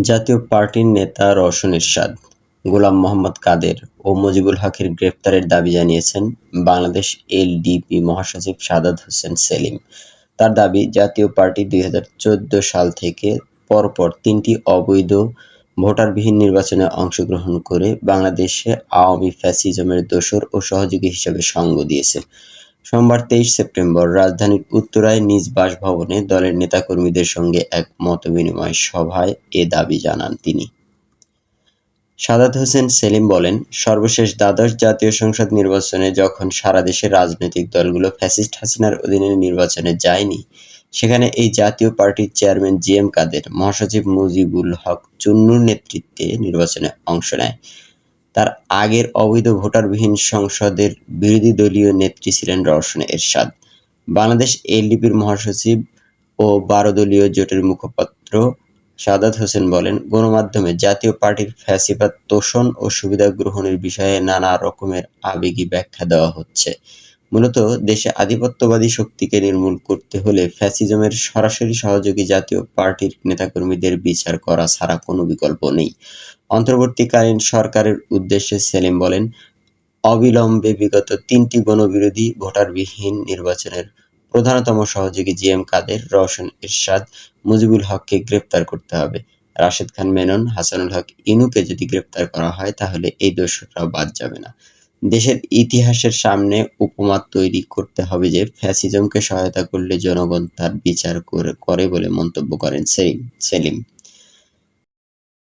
জাতীয় পার্টির নেতা রওশন এরশাদ, গোলাম মোহাম্মদ কাদের ও মুজিবুল হকের গ্রেপ্তারের দাবি জানিয়েছেন বাংলাদেশ এলডিপি মহাসচিব সাদাত হোসেন সেলিম। তার দাবি, জাতীয় পার্টি দুই হাজার চোদ্দ সাল থেকে পরপর তিনটি অবৈধ ভোটারবিহীন নির্বাচনে অংশগ্রহণ করে বাংলাদেশে আওয়ামী ফ্যাসিজমের দোসর ও সহযোগী হিসেবে সঙ্গ দিয়েছে। সোমবার তেইশ সেপ্টেম্বর রাজধানীর উত্তরায় নিজ বাসভবনে দলের নেতাকর্মীদের সঙ্গে এক মতবিনিময় সভায় এ দাবি জানান তিনি। সাদাত হোসেন সেলিম বলেন, সর্বশেষ দ্বাদশ জাতীয় সংসদ নির্বাচনে যখন সারা দেশের রাজনৈতিক দলগুলো ফ্যাসিস্ট হাসিনার অধীনে নির্বাচনে যায়নি, সেখানে এই জাতীয় পার্টির চেয়ারম্যান জি এম কাদের, মহাসচিব মুজিবুল হক চুন্নুর নেতৃত্বে নির্বাচনে অংশ নেয়। তার আগের অবৈধ ভোটারবিহীন সংসদের বিরোধী দলীয় নেত্রী ছিলেন রওশন এরশাদ। বাংলাদেশ এলডিপির মহাসচিব ও বারো দলীয় জোটের মুখপাত্র সাদাত হোসেন বলেন, গণমাধ্যমে জাতীয় পার্টির ফ্যাসিবাদ, তোষণ ও সুবিধা গ্রহণের বিষয়ে নানা রকমের আবেগী ব্যাখ্যা দেওয়া হচ্ছে। মূলত দেশে আধিপত্যবাদী শক্তিকে নির্মূল করতে হলে ফ্যাসিজমের সরাসরি সহযোগী জাতীয় পার্টির নেতাকর্মীদের বিচার করা ছাড়া কোনো বিকল্প নেই। অন্তর্বর্তীকালীন সরকারের উদ্দেশ্যে সেলিম বলেন, অবিলম্বে বিগত তিনটি গণবিরোধী ভোটারবিহীন নির্বাচনের প্রধানতম সহযোগী জি এম কাদের, রওশন এরশাদ, মুজিবুল হককে গ্রেপ্তার করতে হবে। রাশেদ খান মেনন, হাসানুল হক ইনুকে যদি গ্রেপ্তার করা হয়, তাহলে এই দোষরাও বাদ যাবে না। দেশের ইতিহাসের সামনে উপমা তৈরি করতে হবে যে ফ্যাসিজমকে সহায়তা করলে জনগণ তার বিচার করে বলে মন্তব্য করেন সেলিম। সেলিম